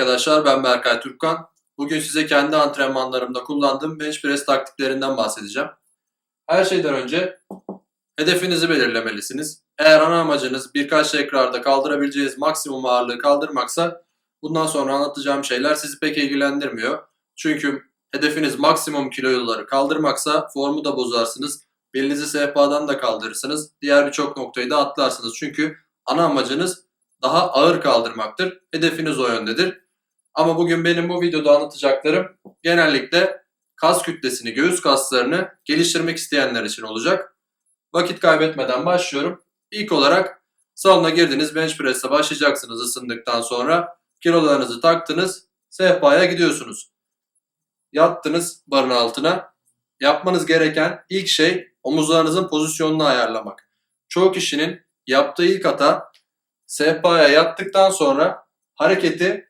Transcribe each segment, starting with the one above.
arkadaşlar ben Berkay Türkkan. Bugün size kendi antrenmanlarımda kullandığım bench press taktiklerinden bahsedeceğim. Her şeyden önce hedefinizi belirlemelisiniz. Eğer ana amacınız birkaç tekrarda kaldırabileceğiniz maksimum ağırlığı kaldırmaksa bundan sonra anlatacağım şeyler sizi pek ilgilendirmiyor. Çünkü hedefiniz maksimum kiloları kaldırmaksa formu da bozarsınız. Belinizi sehpadan da kaldırırsınız. Diğer birçok noktayı da atlarsınız. Çünkü ana amacınız daha ağır kaldırmaktır. Hedefiniz o yöndedir. Ama bugün benim bu videoda anlatacaklarım genellikle kas kütlesini, göğüs kaslarını geliştirmek isteyenler için olacak. Vakit kaybetmeden başlıyorum. İlk olarak salona girdiniz, bench press'e başlayacaksınız ısındıktan sonra. Kilolarınızı taktınız, sehpaya gidiyorsunuz. Yattınız barın altına. Yapmanız gereken ilk şey omuzlarınızın pozisyonunu ayarlamak. Çoğu kişinin yaptığı ilk hata sehpaya yattıktan sonra hareketi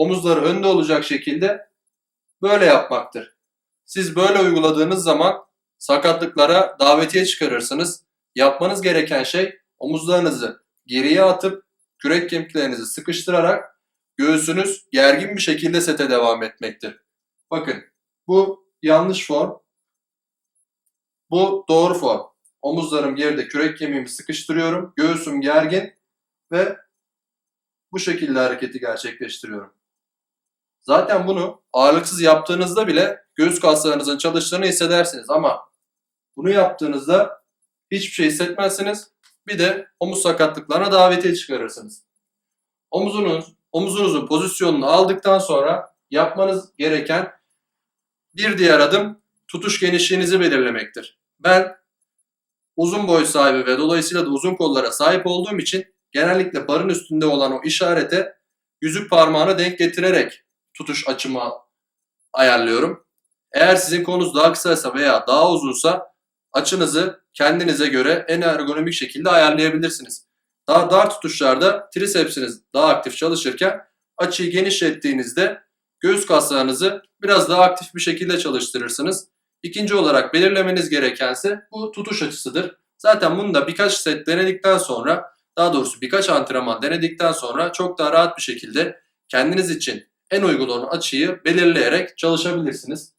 omuzları önde olacak şekilde böyle yapmaktır. Siz böyle uyguladığınız zaman sakatlıklara davetiye çıkarırsınız. Yapmanız gereken şey omuzlarınızı geriye atıp kürek kemiklerinizi sıkıştırarak göğsünüz gergin bir şekilde sete devam etmektir. Bakın bu yanlış form. Bu doğru form. Omuzlarım geride, kürek kemiğimi sıkıştırıyorum. Göğsüm gergin ve bu şekilde hareketi gerçekleştiriyorum. Zaten bunu ağırlıksız yaptığınızda bile göğüs kaslarınızın çalıştığını hissedersiniz ama bunu yaptığınızda hiçbir şey hissetmezsiniz. Bir de omuz sakatlıklarına davetiye çıkarırsınız. Omuzunuz, omuzunuzun pozisyonunu aldıktan sonra yapmanız gereken bir diğer adım tutuş genişliğinizi belirlemektir. Ben uzun boy sahibi ve dolayısıyla da uzun kollara sahip olduğum için genellikle barın üstünde olan o işarete yüzük parmağını denk getirerek tutuş açımı ayarlıyorum. Eğer sizin kolunuz daha kısaysa veya daha uzunsa açınızı kendinize göre en ergonomik şekilde ayarlayabilirsiniz. Daha dar tutuşlarda trisepsiniz daha aktif çalışırken açıyı genişlettiğinizde göğüs kaslarınızı biraz daha aktif bir şekilde çalıştırırsınız. İkinci olarak belirlemeniz gerekense bu tutuş açısıdır. Zaten bunu da birkaç set denedikten sonra daha doğrusu birkaç antrenman denedikten sonra çok daha rahat bir şekilde kendiniz için en uygun olan açıyı belirleyerek çalışabilirsiniz.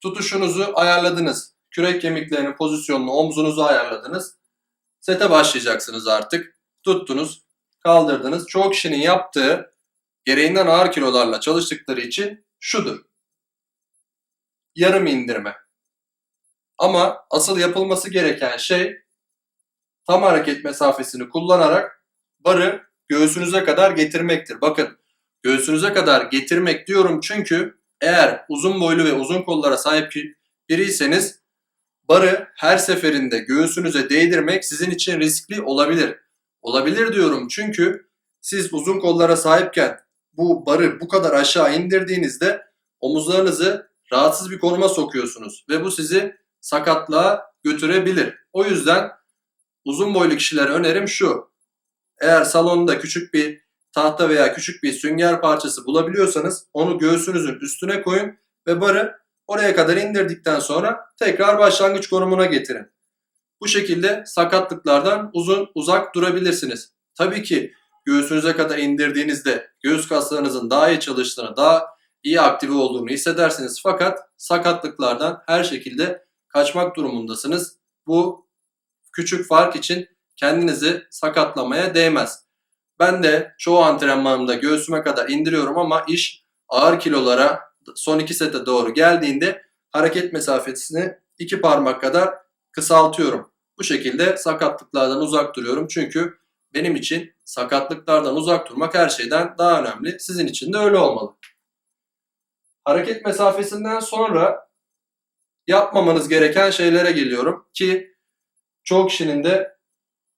Tutuşunuzu ayarladınız. Kürek kemiklerinin pozisyonunu omzunuzu ayarladınız. Sete başlayacaksınız artık. Tuttunuz, kaldırdınız. Çoğu kişinin yaptığı gereğinden ağır kilolarla çalıştıkları için şudur. Yarım indirme. Ama asıl yapılması gereken şey tam hareket mesafesini kullanarak barı göğsünüze kadar getirmektir. Bakın göğsünüze kadar getirmek diyorum çünkü eğer uzun boylu ve uzun kollara sahip biriyseniz barı her seferinde göğsünüze değdirmek sizin için riskli olabilir. Olabilir diyorum çünkü siz uzun kollara sahipken bu barı bu kadar aşağı indirdiğinizde omuzlarınızı rahatsız bir konuma sokuyorsunuz ve bu sizi sakatlığa götürebilir. O yüzden uzun boylu kişilere önerim şu. Eğer salonda küçük bir tahta veya küçük bir sünger parçası bulabiliyorsanız onu göğsünüzün üstüne koyun ve barı oraya kadar indirdikten sonra tekrar başlangıç konumuna getirin. Bu şekilde sakatlıklardan uzun uzak durabilirsiniz. Tabii ki göğsünüze kadar indirdiğinizde göğüs kaslarınızın daha iyi çalıştığını, daha iyi aktive olduğunu hissedersiniz. Fakat sakatlıklardan her şekilde kaçmak durumundasınız. Bu küçük fark için kendinizi sakatlamaya değmez. Ben de çoğu antrenmanımda göğsüme kadar indiriyorum ama iş ağır kilolara son iki sete doğru geldiğinde hareket mesafesini iki parmak kadar kısaltıyorum. Bu şekilde sakatlıklardan uzak duruyorum. Çünkü benim için sakatlıklardan uzak durmak her şeyden daha önemli. Sizin için de öyle olmalı. Hareket mesafesinden sonra yapmamanız gereken şeylere geliyorum ki çoğu kişinin de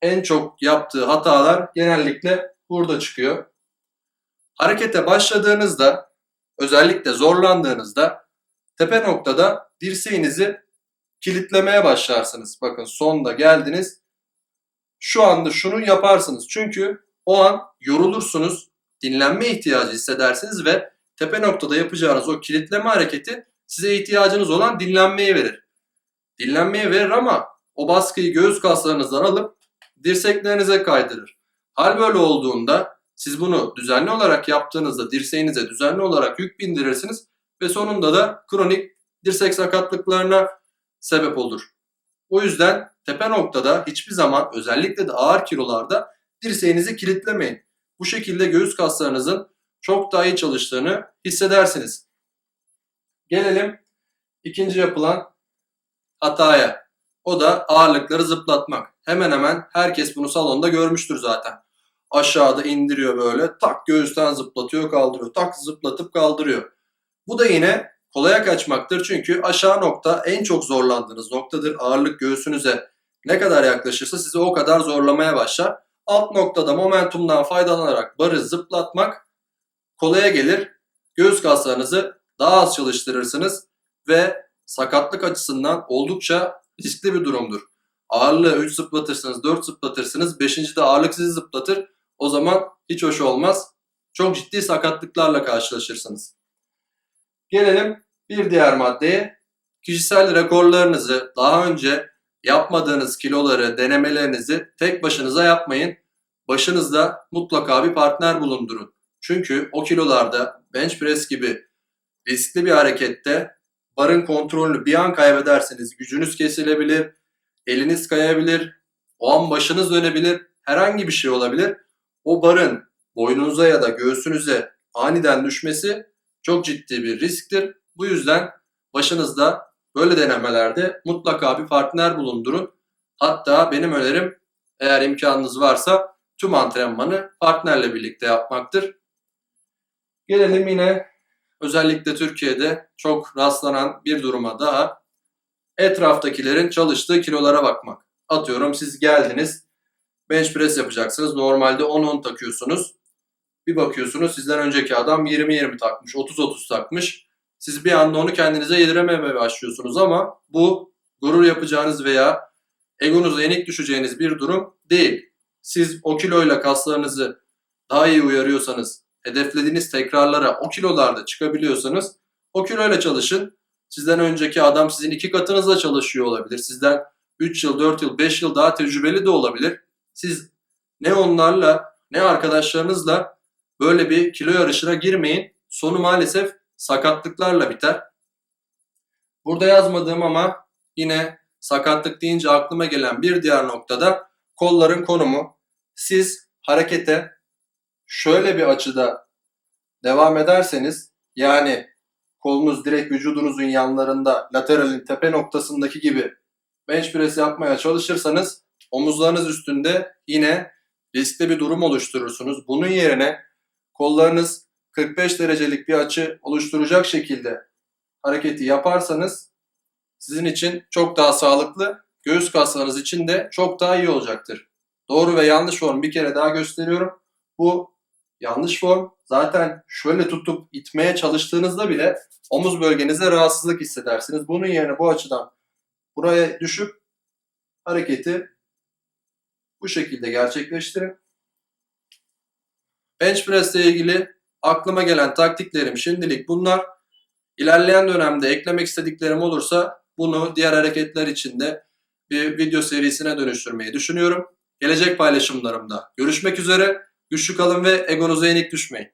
en çok yaptığı hatalar genellikle burada çıkıyor. Harekete başladığınızda özellikle zorlandığınızda tepe noktada dirseğinizi kilitlemeye başlarsınız. Bakın sonda geldiniz. Şu anda şunu yaparsınız. Çünkü o an yorulursunuz, dinlenme ihtiyacı hissedersiniz ve tepe noktada yapacağınız o kilitleme hareketi size ihtiyacınız olan dinlenmeyi verir. Dinlenmeyi verir ama o baskıyı göğüs kaslarınızdan alıp dirseklerinize kaydırır. Hal böyle olduğunda Siz bunu düzenli olarak yaptığınızda dirseğinize düzenli olarak yük bindirirsiniz ve sonunda da kronik dirsek sakatlıklarına sebep olur. O yüzden tepe noktada hiçbir zaman özellikle de ağır kilolarda dirseğinizi kilitlemeyin. Bu şekilde göğüs kaslarınızın çok daha iyi çalıştığını hissedersiniz. Gelelim ikinci yapılan hataya. O da ağırlıkları zıplatmak. Hemen hemen herkes bunu salonda görmüştür zaten. Aşağıda indiriyor böyle tak göğüsten zıplatıyor kaldırıyor. Tak zıplatıp kaldırıyor. Bu da yine kolaya kaçmaktır. Çünkü aşağı nokta en çok zorlandığınız noktadır. Ağırlık göğsünüze ne kadar yaklaşırsa sizi o kadar zorlamaya başlar. Alt noktada momentumdan faydalanarak barı zıplatmak kolaya gelir. Göğüs kaslarınızı daha az çalıştırırsınız ve sakatlık açısından oldukça riskli bir durumdur. Ağırlığı 3 zıplatırsınız, 4 zıplatırsınız, 5. de ağırlık sizi zıplatır. O zaman hiç hoş olmaz. Çok ciddi sakatlıklarla karşılaşırsınız. Gelelim bir diğer maddeye. Kişisel rekorlarınızı daha önce yapmadığınız kiloları, denemelerinizi tek başınıza yapmayın. Başınızda mutlaka bir partner bulundurun. Çünkü o kilolarda bench press gibi riskli bir harekette barın kontrolünü bir an kaybederseniz gücünüz kesilebilir, eliniz kayabilir, o an başınız dönebilir, herhangi bir şey olabilir. O barın boynunuza ya da göğsünüze aniden düşmesi çok ciddi bir risktir. Bu yüzden başınızda böyle denemelerde mutlaka bir partner bulundurun. Hatta benim önerim eğer imkanınız varsa tüm antrenmanı partnerle birlikte yapmaktır. Gelelim yine özellikle Türkiye'de çok rastlanan bir duruma daha. Etraftakilerin çalıştığı kilolara bakmak. Atıyorum siz geldiniz bench press yapacaksınız. Normalde 10-10 takıyorsunuz. Bir bakıyorsunuz sizden önceki adam 20-20 takmış, 30-30 takmış. Siz bir anda onu kendinize yedirememeye başlıyorsunuz ama bu gurur yapacağınız veya egonuza yenik düşeceğiniz bir durum değil. Siz o kiloyla kaslarınızı daha iyi uyarıyorsanız, hedeflediğiniz tekrarlara o kilolarda çıkabiliyorsanız o kiloyla çalışın. Sizden önceki adam sizin iki katınızla çalışıyor olabilir. Sizden 3 yıl, 4 yıl, 5 yıl daha tecrübeli de olabilir. Siz ne onlarla ne arkadaşlarınızla böyle bir kilo yarışına girmeyin. Sonu maalesef sakatlıklarla biter. Burada yazmadığım ama yine sakatlık deyince aklıma gelen bir diğer noktada kolların konumu. Siz harekete şöyle bir açıda devam ederseniz yani kolunuz direkt vücudunuzun yanlarında lateralin tepe noktasındaki gibi bench press yapmaya çalışırsanız omuzlarınız üstünde yine riskli bir durum oluşturursunuz. Bunun yerine kollarınız 45 derecelik bir açı oluşturacak şekilde hareketi yaparsanız sizin için çok daha sağlıklı, göğüs kaslarınız için de çok daha iyi olacaktır. Doğru ve yanlış form bir kere daha gösteriyorum. Bu yanlış form zaten şöyle tutup itmeye çalıştığınızda bile omuz bölgenizde rahatsızlık hissedersiniz. Bunun yerine bu açıdan buraya düşüp hareketi bu şekilde gerçekleştirin. Bench press ile ilgili aklıma gelen taktiklerim şimdilik bunlar. İlerleyen dönemde eklemek istediklerim olursa bunu diğer hareketler için de bir video serisine dönüştürmeyi düşünüyorum. Gelecek paylaşımlarımda görüşmek üzere. Güçlü kalın ve egonuza yenik düşmeyin.